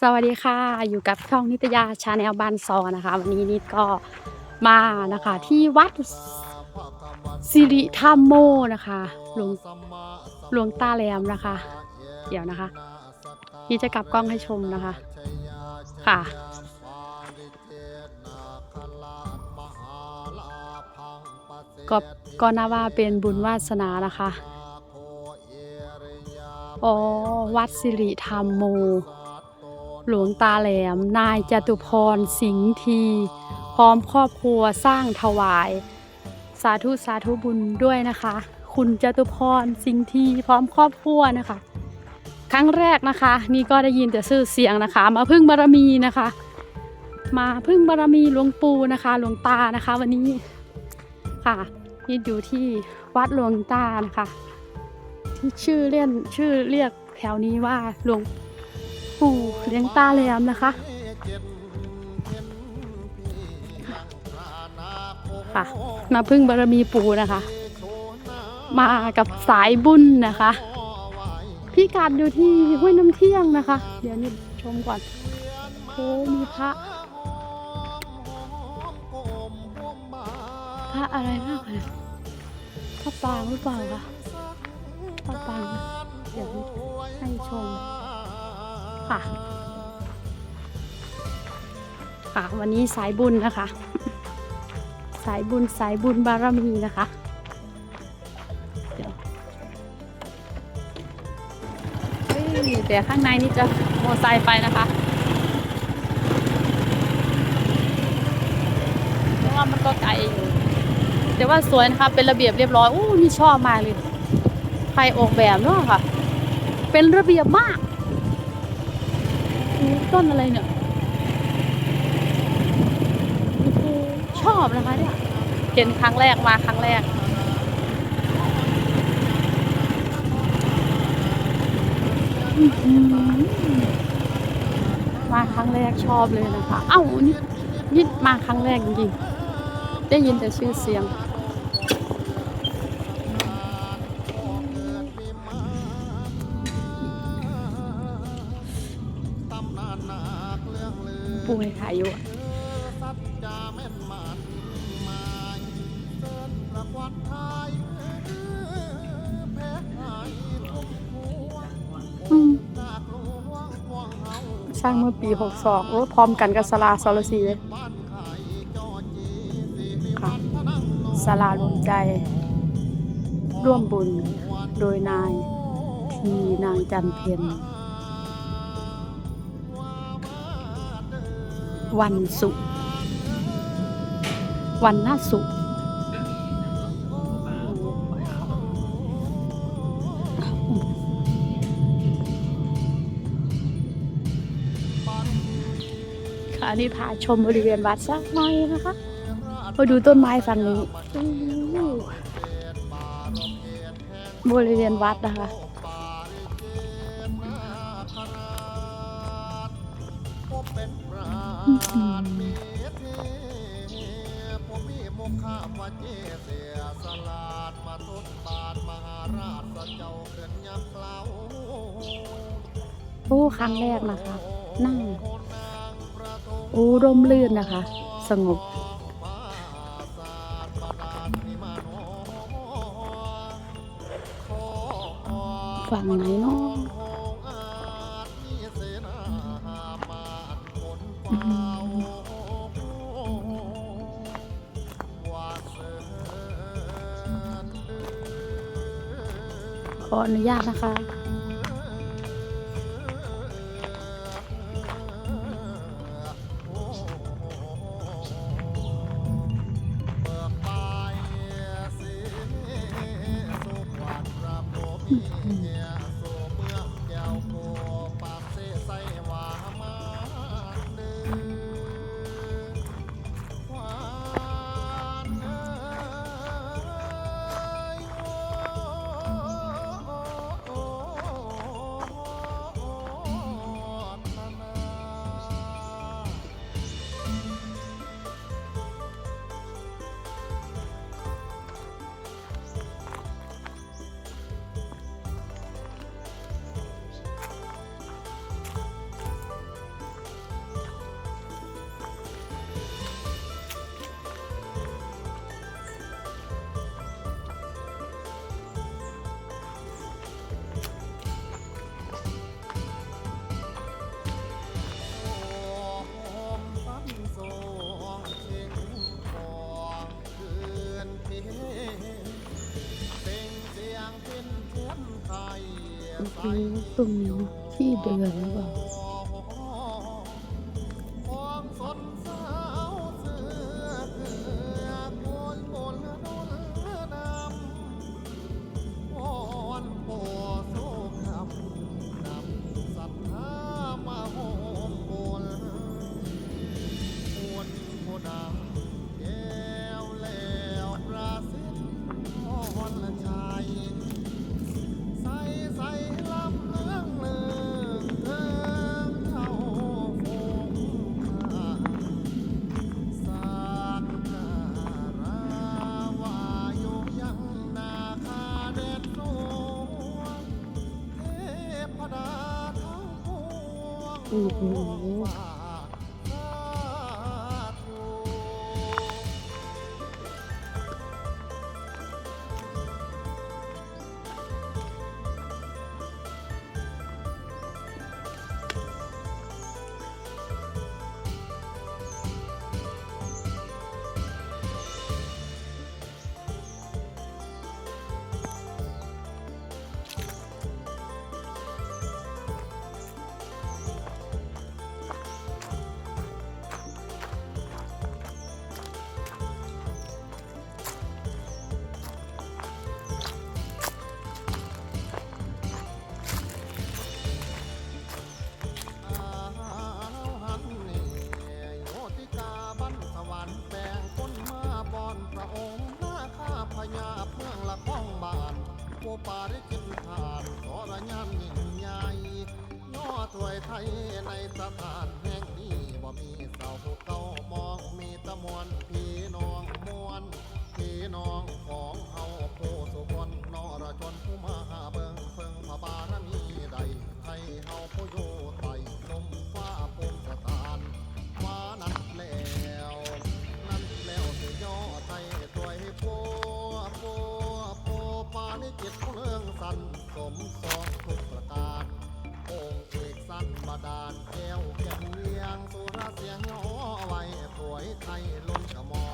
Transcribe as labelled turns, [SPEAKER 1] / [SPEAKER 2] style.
[SPEAKER 1] สวัสดีค่ะ อยู่กับช่องนิตยาชาแนลบ้านซอนะคะ วันนี้นิดก็มานะคะที่วัดสิริธรรมโมนะคะหลวงหลวงตาแหลมนะคะ เดี๋ยวนะคะ นี่จะกลับกล้องให้ชมนะคะค่ะก็ก็น่าว่าเป็นบุญวาสนานะคะ อ๋อ วัดสิริธรรมโม หลวงตาแหลม นายจตุพรสิงห์ที พร้อมครอบครัวสร้างถวาย สาธุสาธุบุญด้วยนะคะ คุณจตุพรสิงห์ที พร้อมครอบครัวนะคะ ครั้งแรกนะคะ นี่ก็ได้ยินแต่ชื่อเสียงนะคะ มาพึ่งบารมีนะคะ มาพึ่งบารมีหลวงปู่นะคะ หลวงตานะคะ วันนี้ค่ะนี่อยู่ที่วัดหลวงตานะคะที่ชื่อเล่นชื่อเรียกแถวนี้ว่าหลวง ปู่เลี้ยงตาแหลมนะคะค่ะมาพึ่งบารมีปู่นะคะ มากับสายบุญนะคะพี่กัดอยู่ที่ห้วยน้ำเที่ยงนะคะ เดี๋ยวนี่ชมก่อนโอ้มีพระพระอะไรมากเลยพระปางหรือเปล่าคะพระปางเดี๋ยวให้ชม ค่ะ ค่ะวันนี้สายบุญนะคะ สายบุญสายบุญบารมีนะคะเดี๋ยวเฮ้ยแต่ข้างในนี่จะโมไซค์ไปนะคะเพราะว่ามันก็ไกลอยู่แต่ว่าสวยนะคะ เป็นระเบียบเรียบร้อยอู้นี่ชอบมากเลย ใครออกแบบเนาะค่ะ เป็นระเบียบมาก ต้นอะไรเนี่ยชอบนะคะเนี่ยเห็นครั้งแรกมาครั้งแรก มาครั้งแรกชอบเลยนะคะ เอ้านี่นี่มาครั้งแรกจริงๆ ได้ยินแต่ชื่อเสียง ป่วยถ่ายอยู่อะอืมสร้างเมื่อปี 62โอ้พร้อมกันกับสลาสรสีเลยค่ะสลารวมใจ ร่วมบุญโดยนาย ทีนางจันเพ็ญ วันศุกร์วันหน้าศุกร์ค่ะนี่พาชมบริเวณวัดสักหน่อยนะคะมาดูต้นไม้ฝั่งนี้บริเวณวัดนะคะ โอ้ครั้งแรกนะคะ นั่งโอ้ร่มรื่นนะคะ สงบฝั่งไหนเนาะ ขออนุญาตนะคะ
[SPEAKER 2] โอ้วตรงนี้ที่เดือนหรือเปล่า
[SPEAKER 1] ดาว อ้โหฝากส องค์หน้าข้าพญาเพื่องละข้องบานโคปาริกินทานสรยานยิ่งใหญ่ย่อถวยไทยในสถานแห่งนี้บ่มีเสาเก่ามองมี สันสมสองทุกประการองค์เอกสันบาดาลแก้วแก่เมียงสุรเสียงห่อไว้ถวยไทยล้นกระหมอ